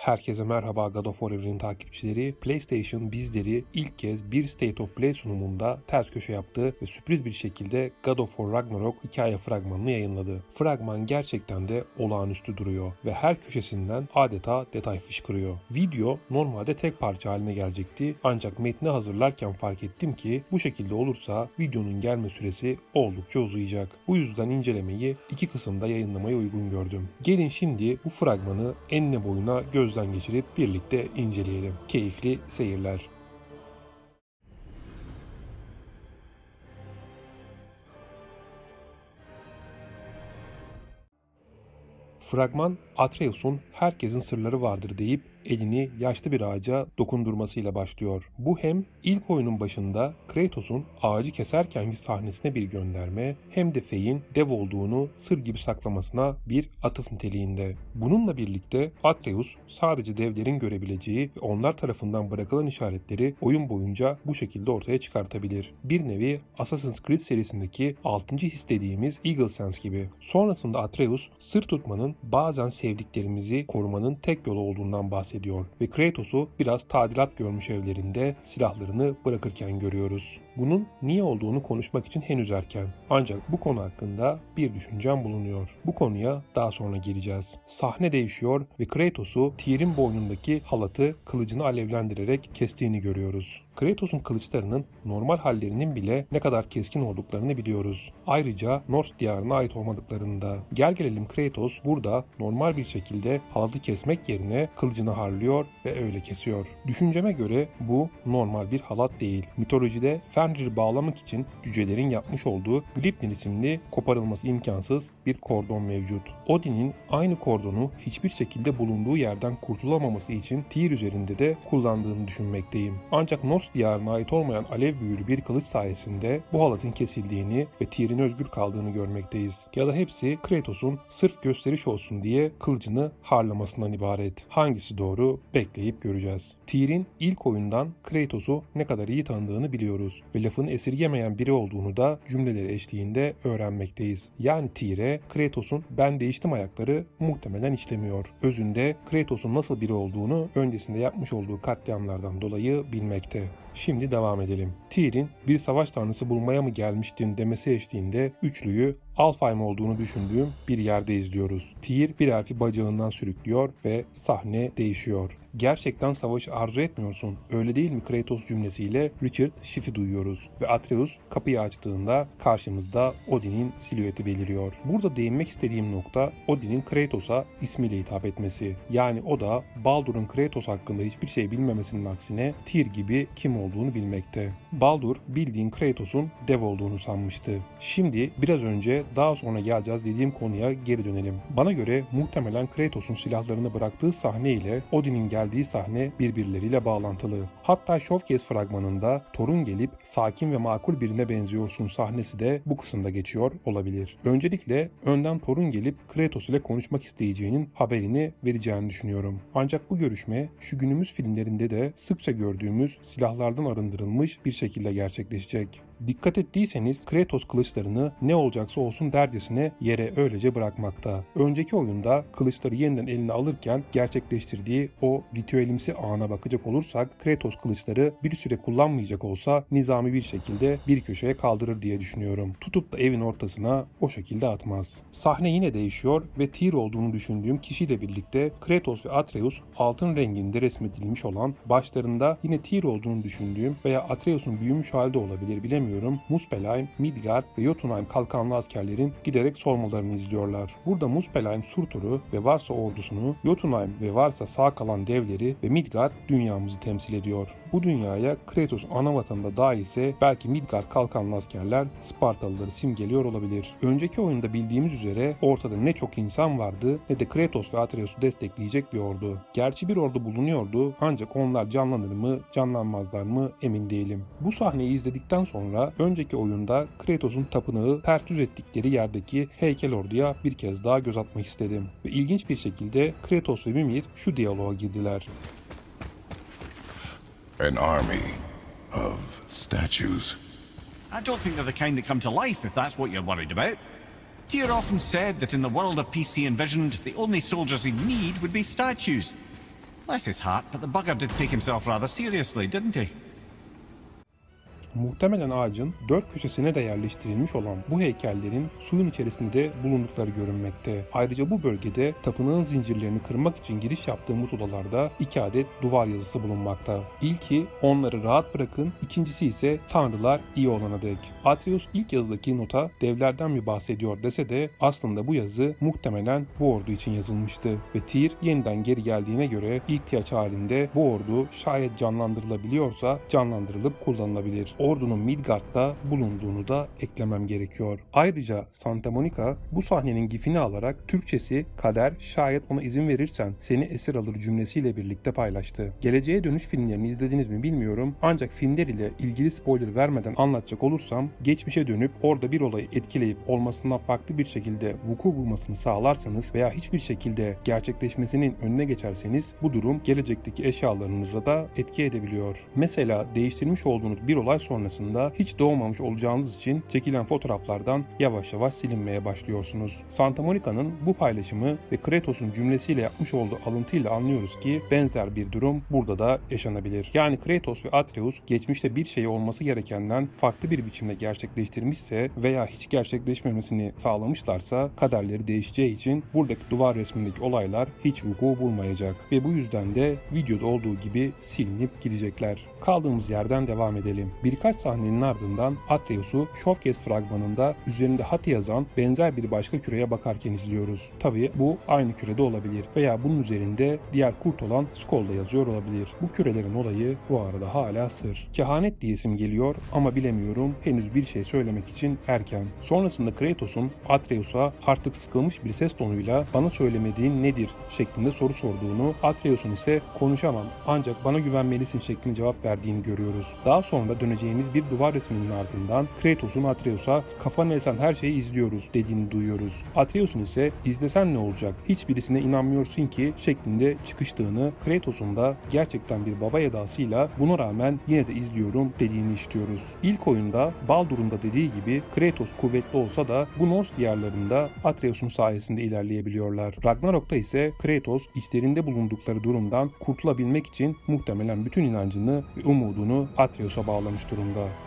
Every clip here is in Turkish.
Herkese merhaba God of War evrenin takipçileri. PlayStation bizleri ilk kez bir State of Play sunumunda ters köşe yaptı ve sürpriz bir şekilde God of War Ragnarok hikaye fragmanını yayınladı. Fragman gerçekten de olağanüstü duruyor ve her köşesinden adeta detay fışkırıyor. Video normalde tek parça haline gelecekti ancak metni hazırlarken fark ettim ki bu şekilde olursa videonun gelme süresi oldukça uzayacak. Bu yüzden incelemeyi iki kısımda yayınlamaya uygun gördüm. Gelin şimdi bu fragmanı enine boyuna gözden geçirip birlikte inceleyelim. Keyifli seyirler. Fragman Atreus'un herkesin sırları vardır deyip elini yaşlı bir ağaca dokundurmasıyla başlıyor. Bu hem ilk oyunun başında Kratos'un ağacı keserkenki sahnesine bir gönderme hem de Fey'in dev olduğunu sır gibi saklamasına bir atıf niteliğinde. Bununla birlikte Atreus sadece devlerin görebileceği ve onlar tarafından bırakılan işaretleri oyun boyunca bu şekilde ortaya çıkartabilir. Bir nevi Assassin's Creed serisindeki 6. his dediğimiz Eagle Sense gibi. Sonrasında Atreus sır tutmanın bazen sevdiklerimizi korumanın tek yolu olduğundan bahsediyor ve Kratos'u biraz tadilat görmüş evlerinde silahlarını bırakırken görüyoruz. Bunun niye olduğunu konuşmak için henüz erken. Ancak bu konu hakkında bir düşüncem bulunuyor. Bu konuya daha sonra geleceğiz. Sahne değişiyor ve Kratos'u Tyr'in boynundaki halatı kılıcını alevlendirerek kestiğini görüyoruz. Kratos'un kılıçlarının normal hallerinin bile ne kadar keskin olduklarını biliyoruz. Ayrıca Norse diyarına ait olmadıklarını da. Gel gelelim Kratos burada normal bir şekilde halatı kesmek yerine kılıcını harlıyor ve öyle kesiyor. Düşünceme göre bu normal bir halat değil. Mitolojide Fenrir'i bağlamak için cücelerin yapmış olduğu Glipnir isimli koparılması imkansız bir kordon mevcut. Odin'in aynı kordonu hiçbir şekilde bulunduğu yerden kurtulamaması için Tyr üzerinde de kullandığını düşünmekteyim. Ancak Norse diyarına ait olmayan alev büyülü bir kılıç sayesinde bu halatın kesildiğini ve Tyr'in özgür kaldığını görmekteyiz. Ya da hepsi Kratos'un sırf gösteriş olsun diye kılıcını harlamasından ibaret. Hangisi doğru bekleyip göreceğiz. Tyr'in ilk oyundan Kratos'u ne kadar iyi tanıdığını biliyoruz ve lafını esirgemeyen biri olduğunu da cümleleri eşliğinde öğrenmekteyiz. Yani Tyr'e Kratos'un ben değiştim ayakları muhtemelen işlemiyor. Özünde Kratos'un nasıl biri olduğunu öncesinde yapmış olduğu katliamlardan dolayı bilmekte. Şimdi devam edelim. Tyr'in bir savaş tanrısı bulmaya mı gelmiştin demesi eşliğinde üçlüyü Alfheim olduğunu düşündüğüm bir yerde izliyoruz. Tyr bir harfi bacağından sürüklüyor ve sahne değişiyor. Gerçekten savaşı arzu etmiyorsun. Öyle değil mi Kratos cümlesiyle Richard Schiff'i duyuyoruz. Ve Atreus kapıyı açtığında karşımızda Odin'in silüeti beliriyor. Burada değinmek istediğim nokta Odin'in Kratos'a ismiyle hitap etmesi. Yani o da Baldur'un Kratos hakkında hiçbir şey bilmemesinin aksine Tyr gibi kim olduğunu bilmekte. Baldur bildiğin Kratos'un dev olduğunu sanmıştı. Şimdi biraz önce daha sonra geleceğiz dediğim konuya geri dönelim. Bana göre muhtemelen Kratos'un silahlarını bıraktığı sahne ile Odin'in geldiği sahne birbirleriyle bağlantılı. Hatta Showcase fragmanında Thor'un gelip sakin ve makul birine benziyorsun sahnesi de bu kısımda geçiyor olabilir. Öncelikle önden Thor'un gelip Kratos ile konuşmak isteyeceğinin haberini vereceğini düşünüyorum. Ancak bu görüşme şu günümüz filmlerinde de sıkça gördüğümüz silahlardan arındırılmış bir şekilde gerçekleşecek. Dikkat ettiyseniz Kratos kılıçlarını ne olacaksa olsun dercesine yere öylece bırakmakta. Önceki oyunda kılıçları yeniden eline alırken gerçekleştirdiği o ritüelimsi ana bakacak olursak Kratos kılıçları bir süre kullanmayacak olsa nizami bir şekilde bir köşeye kaldırır diye düşünüyorum. Tutup da evin ortasına o şekilde atmaz. Sahne yine değişiyor ve Tyr olduğunu düşündüğüm kişiyle birlikte Kratos ve Atreus altın renginde resmedilmiş olan başlarında yine Tyr olduğunu düşündüğüm veya Atreus'un büyümüş halde olabilir bilemiyorum Muspelheim, Midgard ve Jotunheim kalkanlı askerlerin giderek solmalarını izliyorlar. Burada Muspelheim Surtur'u ve varsa ordusunu, Jotunheim ve varsa sağ kalan devleri ve Midgard dünyamızı temsil ediyor. Bu dünyaya Kratos ana vatanında dahi ise belki Midgard kalkanlı askerler Spartalıları simgeliyor olabilir. Önceki oyunda bildiğimiz üzere ortada ne çok insan vardı ne de Kratos ve Atreus'u destekleyecek bir ordu. Gerçi bir ordu bulunuyordu ancak onlar canlanır mı canlanmazlar mı emin değilim. Bu sahneyi izledikten sonra önceki oyunda Kratos'un tapınağı ters ettikleri yerdeki heykel orduya bir kez daha göz atmak istedim. Ve ilginç bir şekilde Kratos ve Mimir şu diyaloğa girdiler. An army of statues. I don't think they're the kind that come to life, if that's what you're worried about. Tyr often said that in the world of PC envisioned, the only soldiers he'd need would be statues. Bless his heart, but the bugger did take himself rather seriously, didn't he? Muhtemelen ağacın dört köşesine de yerleştirilmiş olan bu heykellerin suyun içerisinde de bulundukları görünmekte. Ayrıca bu bölgede tapınağın zincirlerini kırmak için giriş yaptığımız odalarda iki adet duvar yazısı bulunmakta. İlki onları rahat bırakın, ikincisi ise tanrılar iyi olana dek. Atreus ilk yazıdaki nota devlerden mi bahsediyor dese de aslında bu yazı muhtemelen bu ordu için yazılmıştı ve Tyr yeniden geri geldiğine göre ihtiyaç halinde bu ordu şayet canlandırılabiliyorsa canlandırılıp kullanılabilir. Ordunun Midgard'da bulunduğunu da eklemem gerekiyor. Ayrıca Santa Monica bu sahnenin gifini alarak Türkçesi kader şayet ona izin verirsen seni esir alır cümlesiyle birlikte paylaştı. Geleceğe dönüş filmlerini izlediniz mi bilmiyorum ancak filmler ile ilgili spoiler vermeden anlatacak olursam geçmişe dönüp orada bir olayı etkileyip olmasından farklı bir şekilde vuku bulmasını sağlarsanız veya hiçbir şekilde gerçekleşmesinin önüne geçerseniz bu durum gelecekteki eşyalarınıza da etki edebiliyor. Mesela değiştirmiş olduğunuz bir olay sonrasında hiç doğmamış olacağınız için çekilen fotoğraflardan yavaş yavaş silinmeye başlıyorsunuz. Santa Monica'nın bu paylaşımı ve Kratos'un cümlesiyle yapmış olduğu alıntıyla anlıyoruz ki benzer bir durum burada da yaşanabilir. Yani Kratos ve Atreus geçmişte bir şey olması gerekenden farklı bir biçimde gerçekleştirmişse veya hiç gerçekleşmemesini sağlamışlarsa kaderleri değişeceği için buradaki duvar resmindeki olaylar hiç vuku bulmayacak ve bu yüzden de videoda olduğu gibi silinip gidecekler. Kaldığımız yerden devam edelim. Birkaç sahnenin ardından Atreus'u Showcase fragmanında üzerinde Hati yazan benzer bir başka küreye bakarken izliyoruz. Tabi bu aynı kürede olabilir veya bunun üzerinde diğer kurt olan Skoll'da yazıyor olabilir. Bu kürelerin olayı bu arada hala sır. Kehanet diyesim geliyor ama bilemiyorum henüz bir şey söylemek için erken. Sonrasında Kratos'un Atreus'a artık sıkılmış bir ses tonuyla bana söylemediğin nedir şeklinde soru sorduğunu, Atreus'un ise konuşamam ancak bana güvenmelisin şeklinde cevap verdiğini görüyoruz. Daha sonra döneceğimiz bir duvar resminin ardından Kratos'un Atreus'a kafana esen her şeyi izliyoruz dediğini duyuyoruz. Atreus'un ise izlesen ne olacak hiçbirisine inanmıyorsun ki şeklinde çıkıştığını Kratos'un da gerçekten bir baba edasıyla buna rağmen yine de izliyorum dediğini işitiyoruz. İlk oyunda Baldur'un da dediği gibi Kratos kuvvetli olsa da bu Norse diyarlarında Atreus'un sayesinde ilerleyebiliyorlar. Ragnarok'ta ise Kratos içlerinde bulundukları durumdan kurtulabilmek için muhtemelen bütün inancını ve umudunu Atreus'a bağlamış durumda.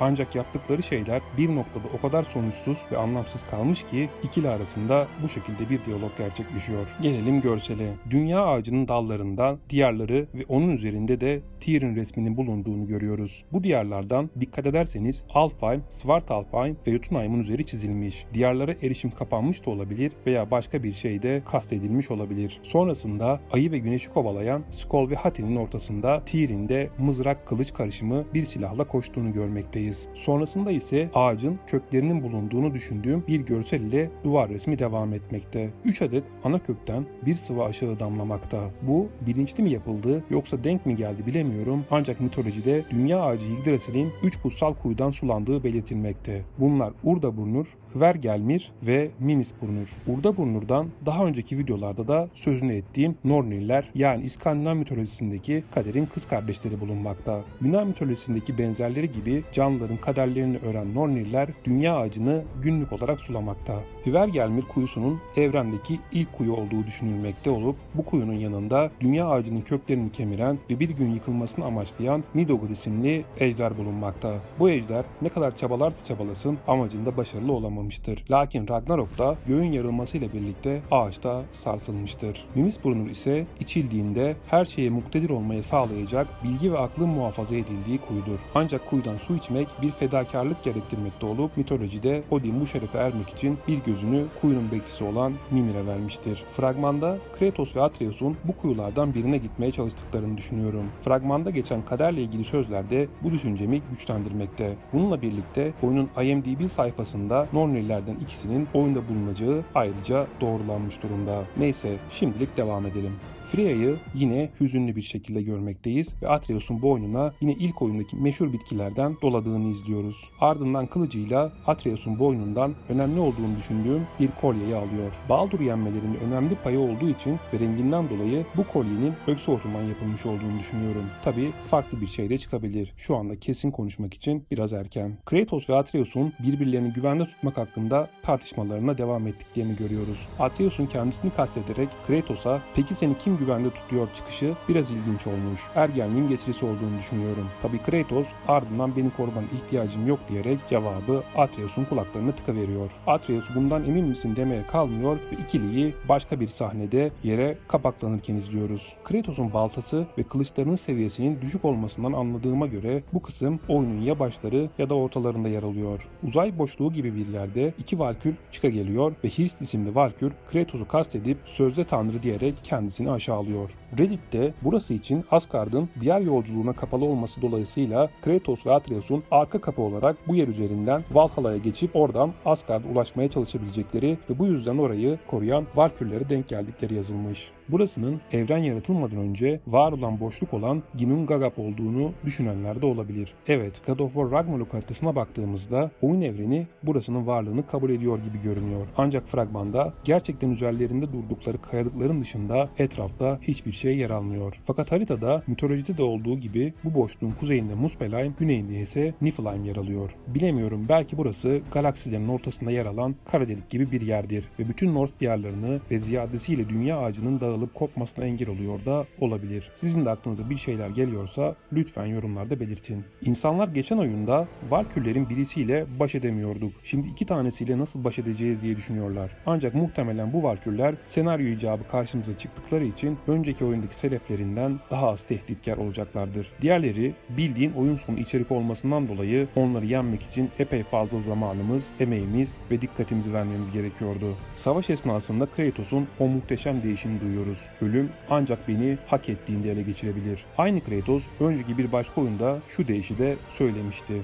Ancak yaptıkları şeyler bir noktada o kadar sonuçsuz ve anlamsız kalmış ki ikili arasında bu şekilde bir diyalog gerçekleşiyor. Gelelim görsele. Dünya ağacının dallarında diyarları ve onun üzerinde de Tyr'in resminin bulunduğunu görüyoruz. Bu diyarlardan dikkat ederseniz Alfheim, Svartalfheim ve Jotunheim'in üzeri çizilmiş. Diyarlara erişim kapanmış da olabilir veya başka bir şey de kastedilmiş olabilir. Sonrasında ayı ve güneşi kovalayan Skoll ve Hati'nin ortasında Tyr'in de mızrak kılıç karışımı bir silahla koştuğunu görmekteyiz. Sonrasında ise ağacın köklerinin bulunduğunu düşündüğüm bir görsel ile duvar resmi devam etmekte. 3 adet ana kökten bir sıvı aşağı damlamakta. Bu bilinçli mi yapıldı yoksa denk mi geldi bilemiyorum ancak mitolojide dünya ağacı Yggdrasil'in 3 kutsal kuyudan sulandığı belirtilmekte. Bunlar Urdaburnur, Hvergelmir ve Mimisburnur. Urdaburnur'dan daha önceki videolarda da sözünü ettiğim Norniller yani İskandinav mitolojisindeki kaderin kız kardeşleri bulunmakta. Yunan mitolojisindeki benzerleri gibi canlıların kaderlerini öğren Norniller dünya ağacını günlük olarak sulamakta. Hvergelmir kuyusunun evrendeki ilk kuyu olduğu düşünülmekte olup bu kuyunun yanında dünya ağacının köklerini kemiren ve bir gün yıkılmasını amaçlayan Nidogr isimli ejder bulunmakta. Bu ejder ne kadar çabalarsa çabalasın amacında başarılı olamamıştır. Lakin Ragnarok'ta göğün yarılmasıyla birlikte ağaçta sarsılmıştır. Mimisburnur ise içildiğinde her şeye muktedir olmayı sağlayacak bilgi ve aklın muhafaza edildiği kuyudur. Ancak kuyudan su içmek bir fedakarlık gerektirmekte olup mitolojide Odin bu şerefe ermek için bir gözünü kuyunun bekçisi olan Mimir'e vermiştir. Fragmanda Kratos ve Atreus'un bu kuyulardan birine gitmeye çalıştıklarını düşünüyorum. Fragmanda geçen kaderle ilgili sözler de bu düşüncemi güçlendirmekte. Bununla birlikte oyunun IMDb sayfasında Nornillerden ikisinin oyunda bulunacağı ayrıca doğrulanmış durumda. Neyse şimdilik devam edelim. Freya'yı yine hüzünlü bir şekilde görmekteyiz ve Atreus'un boynuna yine ilk oyundaki meşhur bitkilerden doladığını izliyoruz. Ardından kılıcıyla Atreus'un boynundan önemli olduğunu düşündüğüm bir kolyeyi alıyor. Baldur yenmelerinin önemli payı olduğu için ve renginden dolayı bu kolyenin Öksortundan yapılmış olduğunu düşünüyorum. Tabi farklı bir şey de çıkabilir. Şu anda kesin konuşmak için biraz erken. Kratos ve Atreus'un birbirlerini güvende tutmak hakkında tartışmalarına devam ettiklerini görüyoruz. Atreus'un kendisini kastederek Kratos'a peki seni kim güvende tutuyor çıkışı biraz ilginç olmuş. Ergenliğin getirisi olduğunu düşünüyorum. Tabi Kratos ardından beni korumana ihtiyacım yok diyerek cevabı Atreus'un kulaklarına tıkıveriyor. Atreus bundan emin misin demeye kalmıyor ve ikiliyi başka bir sahnede yere kapaklanırken izliyoruz. Kratos'un baltası ve kılıçlarının seviyesinin düşük olmasından anladığıma göre bu kısım oyunun ya başları ya da ortalarında yer alıyor. Uzay boşluğu gibi bir yerde iki Valkür çıka geliyor ve Hirs isimli Valkür Kratos'u kastedip sözde tanrı diyerek kendisini aşağılıyor. Reddit'te burası için Asgard'ın diğer yolculuğuna kapalı olması dolayısıyla Kratos ve Atreus'un arka kapı olarak bu yer üzerinden Valhalla'ya geçip oradan Asgard'a ulaşmaya çalışabilecekleri ve bu yüzden orayı koruyan Valkürlere denk geldikleri yazılmış. Burasının evren yaratılmadan önce var olan boşluk olan Ginnungagap olduğunu düşünenler de olabilir. Evet, God of War Ragnarok haritasına baktığımızda oyun evreni burasının varlığını kabul ediyor gibi görünüyor. Ancak fragmanda gerçekten üzerlerinde durdukları kayalıkların dışında etrafta hiçbir şey yer almıyor. Fakat haritada mitolojide de olduğu gibi bu boşluğun kuzeyinde Muspelheim, güneyinde ise Niflheim yer alıyor. Bilemiyorum belki burası galaksilerin ortasında yer alan kara delik gibi bir yerdir ve bütün Norse diyarlarını ve ziyadesiyle dünya ağacının dağılıp kopmasına engel oluyor da olabilir. Sizin de aklınıza bir şeyler geliyorsa lütfen yorumlarda belirtin. İnsanlar geçen oyunda Valkürlerin birisiyle baş edemiyorduk. Şimdi iki tanesiyle nasıl baş edeceğiz diye düşünüyorlar. Ancak muhtemelen bu Valkürler senaryo icabı karşımıza çıktıkları için önceki oyundaki seleflerinden daha az tehditkar olacaklardır. Diğerleri bildiğin oyun sonu içerik olmasından dolayı onları yenmek için epey fazla zamanımız, emeğimiz ve dikkatimizi vermemiz gerekiyordu. Savaş esnasında Kratos'un o muhteşem değişini duyuyoruz. Ölüm ancak beni hak ettiğinde ele geçirebilir. Aynı Kratos önceki bir başka oyunda şu değişi de söylemişti.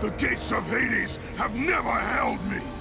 The gates of Hades have never held me.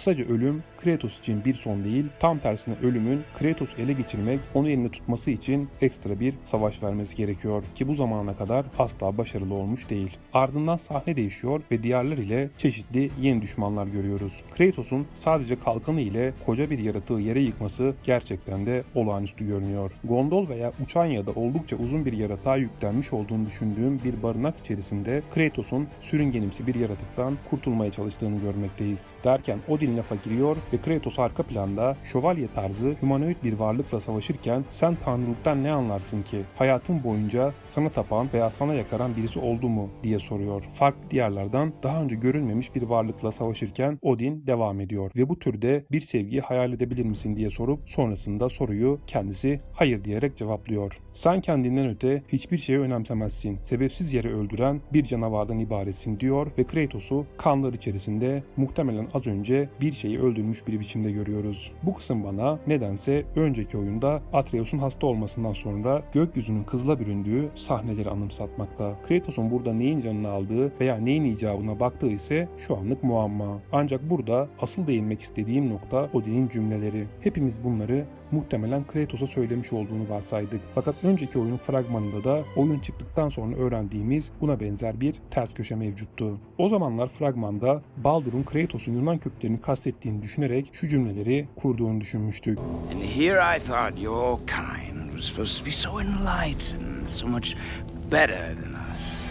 Kısaca ölüm Kratos için bir son değil, tam tersine ölümün Kratos'u ele geçirmek, onu elinde tutması için ekstra bir savaş vermesi gerekiyor ki bu zamana kadar asla başarılı olmuş değil. Ardından sahne değişiyor ve diyarlar ile çeşitli yeni düşmanlar görüyoruz. Kratos'un sadece kalkanı ile koca bir yaratığı yere yıkması gerçekten de olağanüstü görünüyor. Gondol veya uçan ya da oldukça uzun bir yaratığa yüklenmiş olduğunu düşündüğüm bir barınak içerisinde Kratos'un sürüngenimsi bir yaratıktan kurtulmaya çalıştığını görmekteyiz. Derken Odin lafa giriyor ve Kratos arka planda şövalye tarzı humanoid bir varlıkla savaşırken sen tanrılıktan ne anlarsın ki? Hayatın boyunca sana tapan veya sana yakaran birisi oldu mu diye soruyor. Farklı diyarlardan daha önce görülmemiş bir varlıkla savaşırken Odin devam ediyor ve bu türde bir sevgiyi hayal edebilir misin diye sorup sonrasında soruyu kendisi hayır diyerek cevaplıyor. Sen kendinden öte hiçbir şeyi önemsemezsin. Sebepsiz yere öldüren bir canavardan ibaretsin diyor ve Kratos'u kanlar içerisinde muhtemelen az önce bir şeyi öldürmüş bir biçimde görüyoruz. Bu kısım bana nedense önceki oyunda Atreus'un hasta olmasından sonra gökyüzünün kızıla büründüğü sahneleri anımsatmakta. Kratos'un burada neyin canını aldığı veya neyin icabına baktığı ise şu anlık muamma. Ancak burada asıl değinmek istediğim nokta Odin'in cümleleri. Hepimiz bunları muhtemelen Kratos'a söylemiş olduğunu varsaydık. Fakat önceki oyunun fragmanında da oyun çıktıktan sonra öğrendiğimiz buna benzer bir ters köşe mevcuttu. O zamanlar fragmanda Baldur'un Kratos'un Yunan köklerini kastettiğini düşünerek şu cümleleri kurduğunu düşünmüştük. And here I thought your kind was supposed to be so enlightened, so much better than us.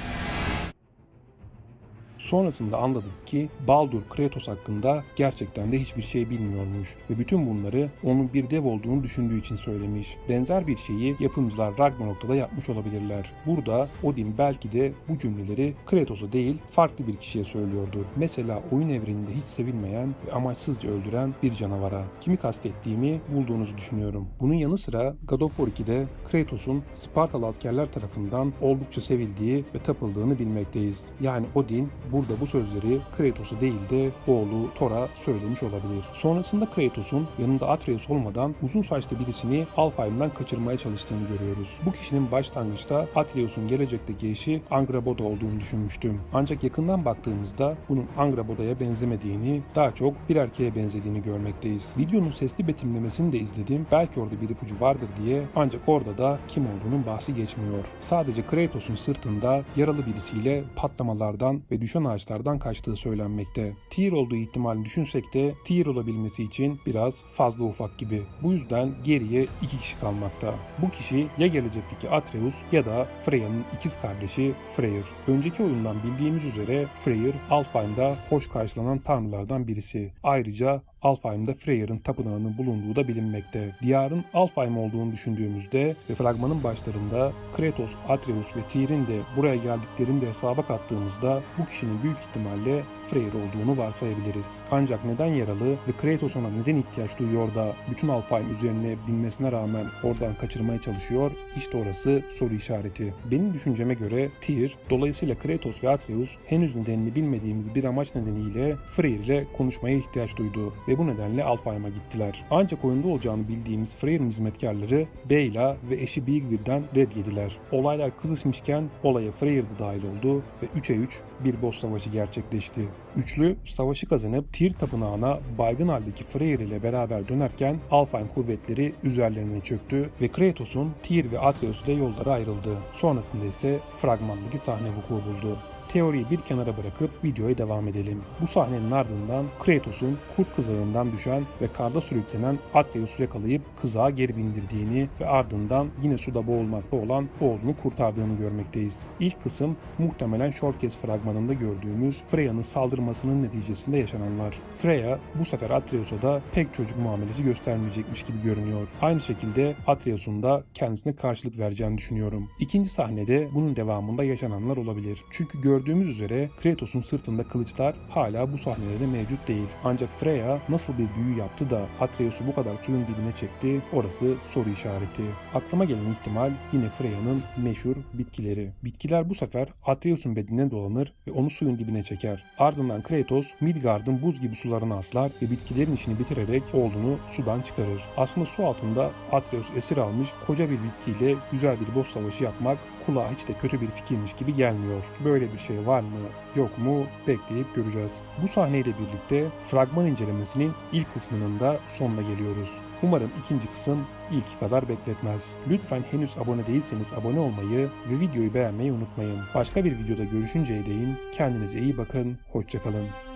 Sonrasında anladık ki Baldur Kratos hakkında gerçekten de hiçbir şey bilmiyormuş ve bütün bunları onun bir dev olduğunu düşündüğü için söylemiş. Benzer bir şeyi yapımcılar Ragnarok'ta da yapmış olabilirler. Burada Odin belki de bu cümleleri Kratos'a değil farklı bir kişiye söylüyordur. Mesela oyun evreninde hiç sevilmeyen ve amaçsızca öldüren bir canavara. Kimi kastettiğimi bulduğunuzu düşünüyorum. Bunun yanı sıra God of War 2'de Kratos'un Spartalı askerler tarafından oldukça sevildiği ve tapıldığını bilmekteyiz. Yani Odin burada bu sözleri Kratos'a değil de oğlu Thor'a söylemiş olabilir. Sonrasında Kratos'un yanında Atreus olmadan uzun saçlı birisini Alfheim'den kaçırmaya çalıştığını görüyoruz. Bu kişinin başlangıçta Atreus'un gelecekteki eşi Angraboda olduğunu düşünmüştüm. Ancak yakından baktığımızda bunun Angraboda'ya benzemediğini, daha çok bir erkeğe benzediğini görmekteyiz. Videonun sesli betimlemesini de izledim. Belki orada bir ipucu vardır diye ancak orada da kim olduğunun bahsi geçmiyor. Sadece Kratos'un sırtında yaralı birisiyle patlamalardan ve düşen ağaçlardan kaçtığı söylenmekte. Tyr olduğu ihtimalini düşünsek de Tyr olabilmesi için biraz fazla ufak gibi. Bu yüzden geriye iki kişi kalmakta. Bu kişi ya gelecekteki Atreus ya da Freya'nın ikiz kardeşi Freyr. Önceki oyundan bildiğimiz üzere Freyr, Alfheim'da hoş karşılanan tanrılardan birisi. Ayrıca Alfheim'da Freyr'ın tapınağının bulunduğu da bilinmekte. Diyarın Alfheim olduğunu düşündüğümüzde ve fragmanın başlarında Kratos, Atreus ve Tyr'in de buraya geldiklerini de hesaba kattığımızda bu kişinin büyük ihtimalle Freyr olduğunu varsayabiliriz. Ancak neden yaralı ve Kratos ona neden ihtiyaç duyuyor da bütün Alfheim üzerine binmesine rağmen oradan kaçırmaya çalışıyor? İşte orası soru işareti. Benim düşünceme göre Tyr, dolayısıyla Kratos ve Atreus henüz nedenini bilmediğimiz bir amaç nedeniyle Freyr ile konuşmaya ihtiyaç duydu ve bu nedenle Alfheim'a gittiler. Ancak oyunda olacağını bildiğimiz Freyr'in hizmetkarları Beyla ve eşi Birgvir'den red yediler. Olaylar kızışmışken olaya Freyr de dahil oldu ve 3'e 3 bir boss savaşı gerçekleşti. Üçlü savaşı kazanıp Tyr tapınağına baygın haldeki Freyr ile beraber dönerken Alfheim kuvvetleri üzerlerine çöktü ve Kratos'un Tyr ve Atreus ile yolları ayrıldı. Sonrasında ise fragmandaki sahne vuku buldu. Teoriyi bir kenara bırakıp videoya devam edelim. Bu sahnenin ardından Kratos'un kurt kızağından düşen ve karda sürüklenen Atreus'u yakalayıp kızağa geri bindirdiğini ve ardından yine suda boğulmakta olan oğlunu kurtardığını görmekteyiz. İlk kısım muhtemelen Shortcast fragmanında gördüğümüz Freya'nın saldırmasının neticesinde yaşananlar. Freya bu sefer Atreus'a da pek çocuk muamelesi göstermeyecekmiş gibi görünüyor. Aynı şekilde Atreus'un da kendisine karşılık vereceğini düşünüyorum. İkinci sahnede bunun devamında yaşananlar olabilir. Çünkü gördüğümüz üzere Kratos'un sırtında kılıçlar hala bu sahnede de mevcut değil. Ancak Freya nasıl bir büyü yaptı da Atreus'u bu kadar suyun dibine çekti orası soru işareti. Aklıma gelen ihtimal yine Freya'nın meşhur bitkileri. Bitkiler bu sefer Atreus'un bedenine dolanır ve onu suyun dibine çeker. Ardından Kratos Midgard'ın buz gibi sularına atlar ve bitkilerin işini bitirerek oğlunu sudan çıkarır. Aslında su altında Atreus esir almış koca bir bitkiyle güzel bir boss savaşı yapmak kulağa hiç de kötü bir fikirmiş gibi gelmiyor. Böyle bir şey var mı yok mu bekleyip göreceğiz. Bu sahneyle birlikte fragman incelemesinin ilk kısmının da sonuna geliyoruz. Umarım ikinci kısım ilki kadar bekletmez. Lütfen henüz abone değilseniz abone olmayı ve videoyu beğenmeyi unutmayın. Başka bir videoda görüşünceye değin kendinize iyi bakın, hoşçakalın.